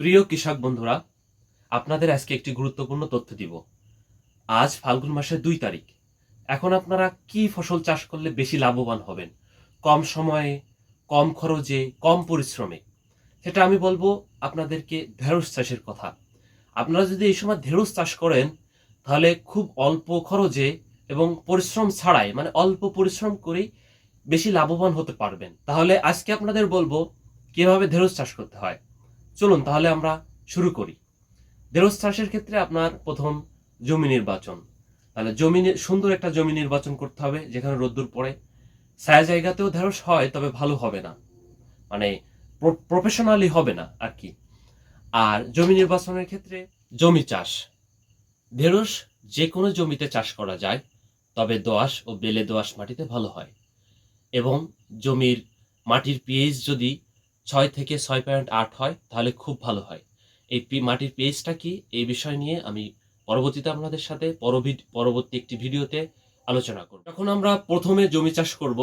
প্রিয় কৃষক বন্ধুরা, আপনাদের আজকে একটি গুরুত্বপূর্ণ তথ্য দিব। আজ ফাল্গুন মাসের দুই তারিখ। এখন আপনারা কি ফসল চাষ করলে বেশি লাভবান হবেন? কম সময়ে, কম খরচে, কম পরিশ্রমে? সেটা আমি বলব আপনাদেরকে ঢেঁড়স চাষের কথা। আপনারা যদি এই সময় ঢেঁড়স চাষ করেন, তাহলে খুব অল্প খরচে এবং পরিশ্রম ছাড়াই মানে অল্প পরিশ্রম করেই বেশি লাভবান হতে পারবেন। তাহলে আজকে আপনাদের বলব, কীভাবে ঢেঁড়স চাষ করতে হয়? চলুন তাহলে আমরা শুরু করি। ঢেঁড়স চাষের ক্ষেত্রে আপনার প্রথম জমি নির্বাচন। তাহলে জমি সুন্দর একটা জমি নির্বাচন করতে হবে, যেখানে রোদ্দুর পড়ে। ছায়া জায়গাতেও ঢেঁড়স হয়, তবে ভালো হবে না। মানে প্রফেশনালি হবে না আর কি। আর জমি নির্বাচনের ক্ষেত্রে জমি চাষ। ঢেঁড়স যে কোনো জমিতে চাষ করা যায়, তবে দোআঁশ ও বেলে দোআঁশ মাটিতে ভালো হয়। এবং জমির মাটির পিএইচ যদি ছয় থেকে ছয় পয়েন্ট আট হয়, তাহলে খুব ভালো হয়। এই মাটির পেজটা কি? এই বিষয় নিয়ে আমি পরবর্তীতে আপনাদের সাথে পরবর্তী একটি ভিডিওতে আলোচনা করব। যখন আমরা প্রথমে জমি চাষ করব,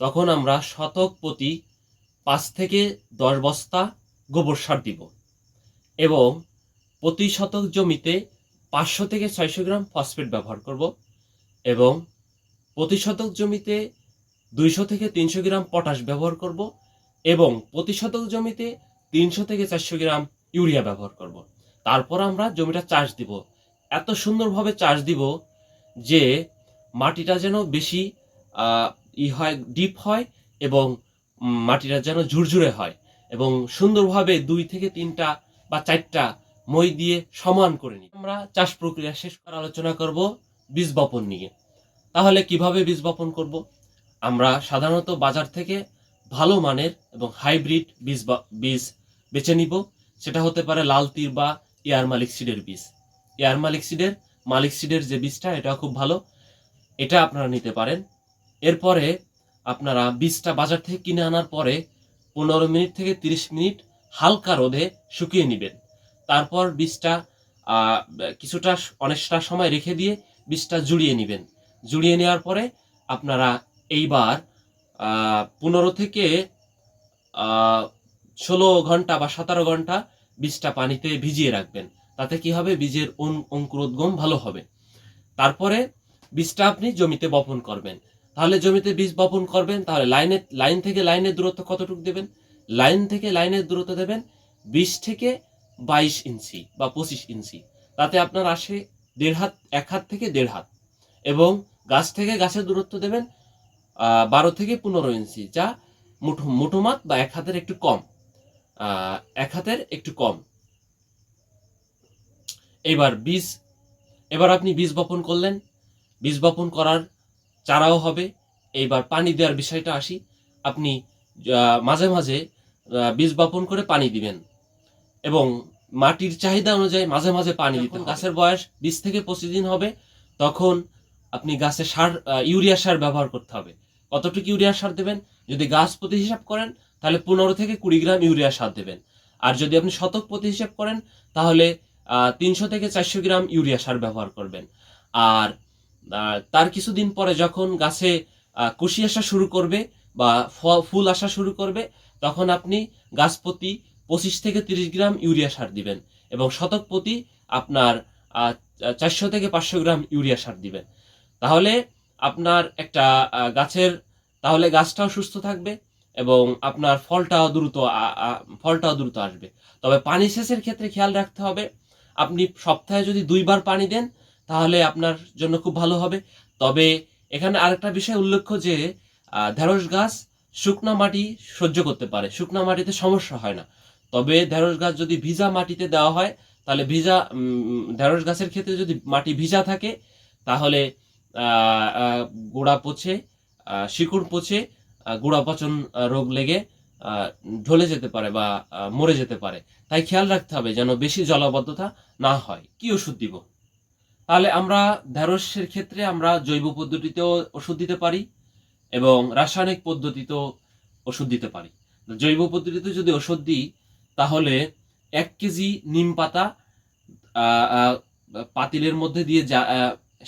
তখন আমরা শতক প্রতি পাঁচ থেকে দশ বস্তা গোবর সার দিব এবং প্রতি শতক জমিতে পাঁচশো থেকে ছয়শো গ্রাম ফসফেট ব্যবহার করব এবং প্রতি শতক জমিতে দুইশো থেকে তিনশো গ্রাম পটাশ ব্যবহার করব এবং প্রতি শতক জমিতে তিনশো থেকে চারশো গ্রাম ইউরিয়া ব্যবহার করব। তারপর আমরা জমিটা চাষ দিব। এত সুন্দরভাবে চাষ দিব যে মাটিটা যেন বেশি ই হয়, ডিপ হয় এবং মাটিটা যেন ঝুরঝুরে হয় এবং সুন্দরভাবে দুই থেকে তিনটা বা চারটা মই দিয়ে সমান করে নিই। আমরা চাষ প্রক্রিয়া শেষ করার আলোচনা করব বীজ বপন নিয়ে। তাহলে কীভাবে বীজ বপন করব? আমরা সাধারণত বাজার থেকে ভালো মানের এবং হাইব্রিড বীজ বীজ বেছে নিব। সেটা হতে পারে লাল তীর বা এয়ার মালিক সিডের বীজ। এয়ার মালিক সিডের মালিক সিডের যে বীজটা এটা খুব ভালো। এটা আপনারা নিতে পারেন। এরপরে আপনারা বীজটা বাজার থেকে কিনে আনার পরে পনেরো মিনিট থেকে তিরিশ মিনিট হালকা রোদে শুকিয়ে নেবেন। তারপর বীজটা কিছুটা অনেকটা সময় রেখে দিয়ে বীজটা জুড়িয়ে নেবেন। জুড়িয়ে নেওয়ার পরে আপনারা এইবার পনেরো থেকে ষোলো ঘণ্টা বা সতেরো ঘণ্টা বীজটা পানিতে ভিজিয়ে রাখবেন। তাতে কি হবে? বীজের অঙ্কুরোদ্গম ভালো হবে। তারপরে বীজটা আপনি জমিতে বপন করবেন। তাহলে জমিতে বীজ বপন করবেন, তাহলে লাইনে, লাইন থেকে লাইনের দূরত্ব কতটুকু দেবেন? লাইন থেকে লাইনের দূরত্ব দেবেন বিশ থেকে বাইশ ইঞ্চি বা পঁচিশ ইঞ্চি। তাতে আপনার আসে দেড় হাত, এক হাত থেকে দেড় হাত। এবং গাছ থেকে গাছের দূরত্ব দেবেন বারো থেকে পনেরো ইঞ্চি যা মুঠো মুঠোমাত বা এক হাতের একটু কম। এক হাতের একটু কম। এবার বীজ এবার আপনি বীজ বপন করলেন। বীজ বপন করার চারাও হবে। এইবার পানি দেওয়ার বিষয়টা আসি। আপনি মাঝে মাঝে বীজ বপন করে পানি দিবেন। এবং মাটির চাহিদা অনুযায়ী মাঝে মাঝে পানি দিতে গাছের বয়স বিশ থেকে পঁচিশ দিন হবে। তখন আপনি গাছে সার ইউরিয়া সার ব্যবহার করতে হবে। কতটুকু ইউরিয়া সার দেবেন? যদি গাছ প্রতি হিসাব করেন, তাহলে পনেরো থেকে কুড়ি গ্রাম ইউরিয়া সার দেবেন। আর যদি আপনি শতক প্রতি হিসাব করেন, তাহলে তিনশো থেকে চারশো গ্রাম ইউরিয়া সার ব্যবহার করবেন। আর তার কিছুদিন পরে যখন গাছে কুশি আসা শুরু করবে বা ফুল আসা শুরু করবে, তখন আপনি গাছ প্রতি পঁচিশ থেকে তিরিশ গ্রাম ইউরিয়া সার দিবেন এবং শতক প্রতি আপনার চারশো থেকে পাঁচশো গ্রাম ইউরিয়া সার দিবেন। তাহলে আপনার একটা গাছের, তাহলে গাছটাও সুস্থ থাকবে এবং আপনার ফলটাও দ্রুত ফলটাও দ্রুত আসবে। তবে পানি সেচের ক্ষেত্রে খেয়াল রাখতে হবে। আপনি সপ্তাহে যদি দুইবার পানি দেন, তাহলে আপনার জন্য খুব ভালো হবে। তবে এখানে আরেকটা বিষয় উল্লেখ্য যে ঢেঁড়স গাছ শুকনা মাটি সহ্য করতে পারে। শুকনা মাটিতে সমস্যা হয় না। তবে ঢেঁড়স গাছ যদি ভিজা মাটিতে দেওয়া হয়, তাহলে ভিজা ঢেঁড়স গাছের ক্ষেত্রে যদি মাটি ভিজা থাকে, তাহলে গোড়া পচে শিকড় পচে গোড়া পচন রোগ লেগে ঢলে যেতে পারে বা মরে যেতে পারে। তাই খেয়াল রাখতে হবে যেন বেশি জলাবদ্ধতা না হয়। কি ওষুধ দিব? তাহলে আমরা ঢেঁড়সের ক্ষেত্রে আমরা জৈব পদ্ধতিতেও ওষুধ দিতে পারি এবং রাসায়নিক পদ্ধতিতেও ওষুধ দিতে পারি। জৈব পদ্ধতিতে যদি ওষুধ দিই, তাহলে এক কেজি নিম পাতা পাতিলের মধ্যে দিয়ে যা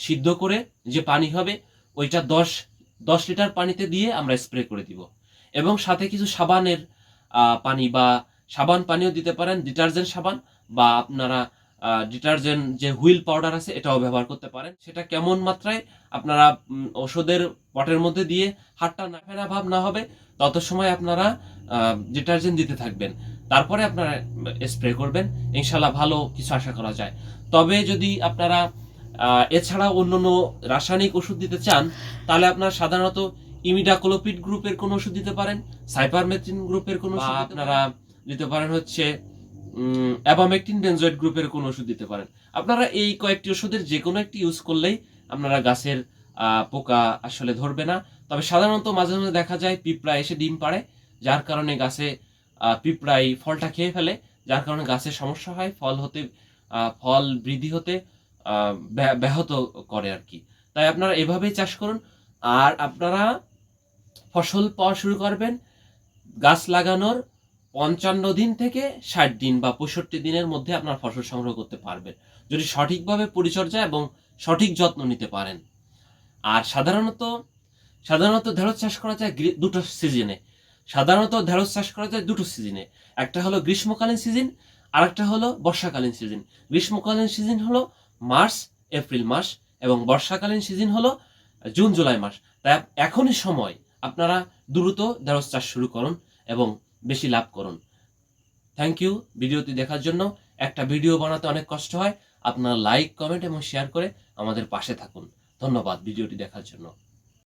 সিদ্ধ করে যে পানি হবে, ওইটা দশ দশ লিটার পানিতে দিয়ে আমরা স্প্রে করে দিব। এবং সাথে কিছু সাবানের পানি বা সাবান পানিও দিতে পারেন, ডিটারজেন্ট সাবান বা আপনারা ডিটারজেন্ট যে হুইল পাউডার আছে, এটাও ব্যবহার করতে পারেন। সেটা কেমন মাত্রায় আপনারা ওষুধের পটের মধ্যে দিয়ে হাতটা না ফেরা ভাব না হবে, তত সময় আপনারা ডিটারজেন্ট দিতে থাকবেন। তারপরে আপনারা স্প্রে করবেন। ইনশাল্লাহ ভালো কিছু আশা করা যায়। তবে যদি আপনারা এছাড়া অন্যান্য রাসায়নিক ওষুধ দিতে চান তাহলে আপনারা সাধারণত ইমিডাক্লোপিড গ্রুপের কোনো ওষুধ দিতে পারেন সাইপারমেথ্রিন গ্রুপের কোনো ওষুধ আপনারা দিতে পারেন হচ্ছে অ্যাবামেকটিন বেনজয়েড গ্রুপের কোনো ওষুধ দিতে পারেন। আপনারা এই কয়েকটি ওষুধের যে কোনো একটি ইউজ করলেই আপনারা গাছের পোকা আসলে ধরবে না। তবে সাধারণত মাঝে মাঝে দেখা যায় পিঁপড়া এসে ডিম পাড়ে যার কারণে গাছে পিঁপড়াই ফলটা খেয়ে ফেলে যার কারণে গাছের সমস্যা হয় ফল হতে ফল বৃদ্ধি হতে ব্যাহত করে আর কি তাই আপনারা এভাবেই চাষ করুন। আর আপনারা ফসল পাওয়া শুরু করবেন গাছ লাগানোর পঞ্চান্ন দিন থেকে ষাট দিন বা পঁয়ষট্টি দিনের মধ্যে আপনার ফসল সংগ্রহ করতে পারবেন। যদি সঠিকভাবে পরিচর্যা এবং সঠিক যত্ন নিতে পারেন। আর সাধারণত সাধারণত ঢেঁড়স চাষ করা যায় দুটো সিজনে। সাধারণত ঢেঁড়স চাষ করা যায় দুটো সিজনে। একটা হলো গ্রীষ্মকালীন সিজন আর একটা হলো বর্ষাকালীন সিজন। গ্রীষ্মকালীন সিজন হলো মার্চ, এপ্রিল মাস এবং বর্ষাকালীন সিজন হলো জুন, জুলাই মাস। তাই এখনই সময় আপনারা দ্রুত ঢেঁড়স চাষ শুরু করুন এবং বেশি লাভ করুন। থ্যাংক ইউ ভিডিওটি দেখার জন্য একটা ভিডিও বানাতে অনেক কষ্ট হয়। আপনারা লাইক কমেন্ট এবং শেয়ার করে আমাদের পাশে থাকুন। ধন্যবাদ ভিডিওটি দেখার জন্য।